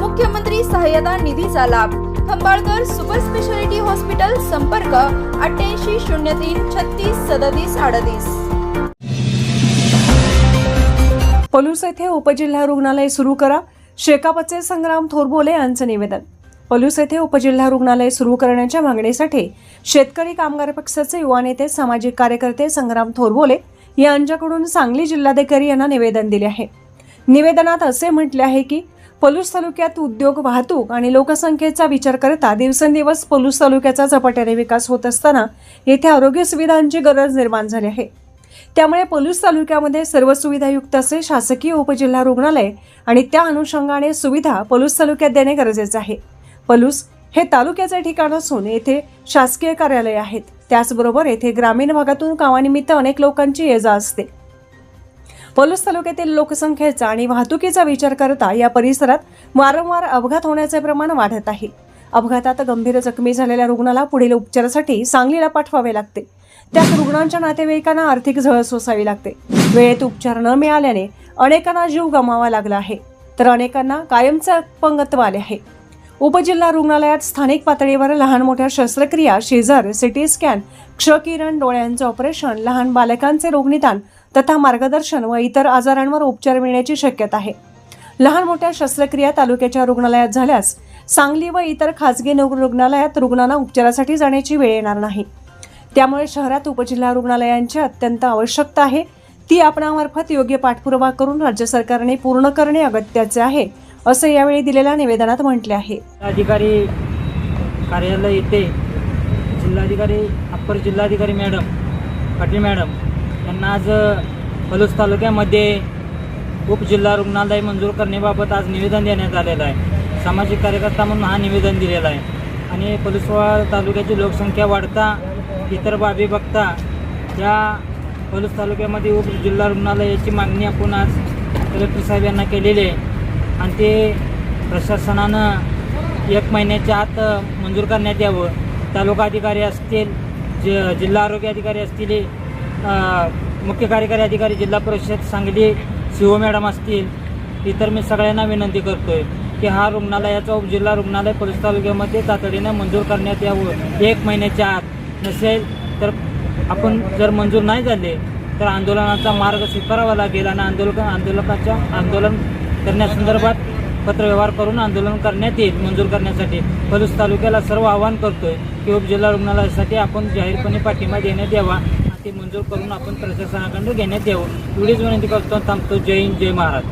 मुख्यमंत्री सहाय्यता निधीचा लाभ. खंबाळकर सुपर स्पेशालिटी हॉस्पिटल संपर्क अठ्ठ्याऐंशी शून्य तीन छत्तीस सदतीस अडतीस. पलूस येथे उपजिल्हा रुग्णालय सुरू करा. शेकापचे संग्राम थोरबोले यांचं निवेदन. पलूस येथे उपजिल्हा रुग्णालय सुरू करण्याच्या मागणीसाठी शेतकरी कामगार पक्षाचे युवा नेते सामाजिक कार्यकर्ते संग्राम थोरबोले यांच्याकडून सांगली जिल्हाधिकारी यांना निवेदन दिले आहे. निवेदनात असे म्हटले आहे की पलूस तालुक्यात उद्योग वाहतूक आणि लोकसंख्येचा विचार करता दिवसेंदिवस पलूस तालुक्याचा झपाट्याने विकास होत असताना येथे आरोग्य सुविधांची गरज निर्माण झाली आहे. त्यामुळे पलूस तालुक्यामध्ये सर्व सुविधायुक्त असे शासकीय उपजिल्हा रुग्णालय आणि त्या अनुषंगाने सुविधा पलूस तालुक्यात देणे गरजेचे आहे. पलूस हे तालुक्याचे ठिकाण असून येथे शासकीय कार्यालय आहेत. त्याचबरोबर येथे ग्रामीण भागातून कामानिमित्त अनेक लोकांची ये जा असते. पलूस तालुक्यातील लोकसंख्येचा आणि वाहतुकीचा विचार करता या परिसरात वारंवार अपघात होण्याचे प्रमाण वाढत आहे. अपघातात गंभीर जखमी झालेल्या रुग्णाला पुढील उपचारासाठी सांगलीला पाठवावे लागते. त्यात रुग्णांच्या नातेवाईकांना आर्थिक झळ सोसावी लागते. वेळेत उपचार न मिळाल्याने अनेकांना जीव गमावा लागला आहे. तर अनेकांना कायमचे अपंगत्व आले आहे. उपजिल्हा रुग्णालयात स्थानिक पातळीवर लहान मोठ्या शस्त्रक्रिया शेजार सिटी स्कॅन क्षकिरण डोळ्यांचे ऑपरेशन लहान बालकांचे रोगनिदान तथा मार्गदर्शन व इतर आजारांवर उपचार मिळण्याची शक्यता आहे. लहान मोठ्या शस्त्रक्रिया तालुक्याच्या रुग्णालयात झाल्यास सांगली व इतर खासगी रुग्णालयात रुग्णांना उपचारासाठी जाण्याची वेळ येणार नाही. त्यामुळे शहरात उपजिल्हा रुग्णालयांची अत्यंत आवश्यकता आहे. ती आपणामार्फत योग्य पाठपुरावा करून राज्य सरकारने पूर्ण करणे अगत्याचे आहे असं यावेळी दिलेल्या निवेदनात म्हटले आहे. अधिकारी कार्यालय येथे जिल्हाधिकारी अप्पर जिल्हाधिकारी मॅडम पाटील मॅडम यांना आज पलूस तालुक्यामध्ये उपजिल्हा रुग्णालय मंजूर करण्याबाबत आज निवेदन देण्यात आलेलं आहे. सामाजिक कार्यकर्ता म्हणून हा निवेदन दिलेला आहे. आणि पलुसवा तालुक्याची लोकसंख्या वाढता इतर बाबी बघता या पलूस तालुक्यामध्ये उपजिल्हा रुग्णालयाची मागणी आपण आज कलेक्टर साहेब यांना केलेली आहे. आणि ते प्रशासनानं एक महिन्याच्या आत मंजूर करण्यात यावं. तालुका अधिकारी असतील ज जिल्हा आरोग्य अधिकारी असतील मुख्य कार्यकारी अधिकारी जिल्हा परिषद सांगली सीओ मॅडम असतील इतर मी सगळ्यांना विनंती करतोय की हा रुग्णालयाचा उपजिल्हा रुग्णालय पोलीस तालुक्यामध्ये तातडीनं मंजूर करण्यात यावं. एक महिन्याच्या आत. नसेल तर आपण जर मंजूर नाही झाले तर आंदोलनाचा मार्ग स्वीकारावा लागेल आणि आंदोलक आंदोलकाच्या आंदोलन करण्यासंदर्भात पत्रव्यवहार करून आंदोलन करण्यात येईल मंजूर करण्यासाठी. पलूस तालुक्याला सर्व आवाहन करतोय की उपजिल्हा रुग्णालयासाठी आपण जाहीरपणे पाठिंबा देण्यात यावा. ते मंजूर करून आपण प्रशासनाकडून घेण्यात यावं. एवढीच विनंती करतो थांबतो. जय हिंद जय महाराज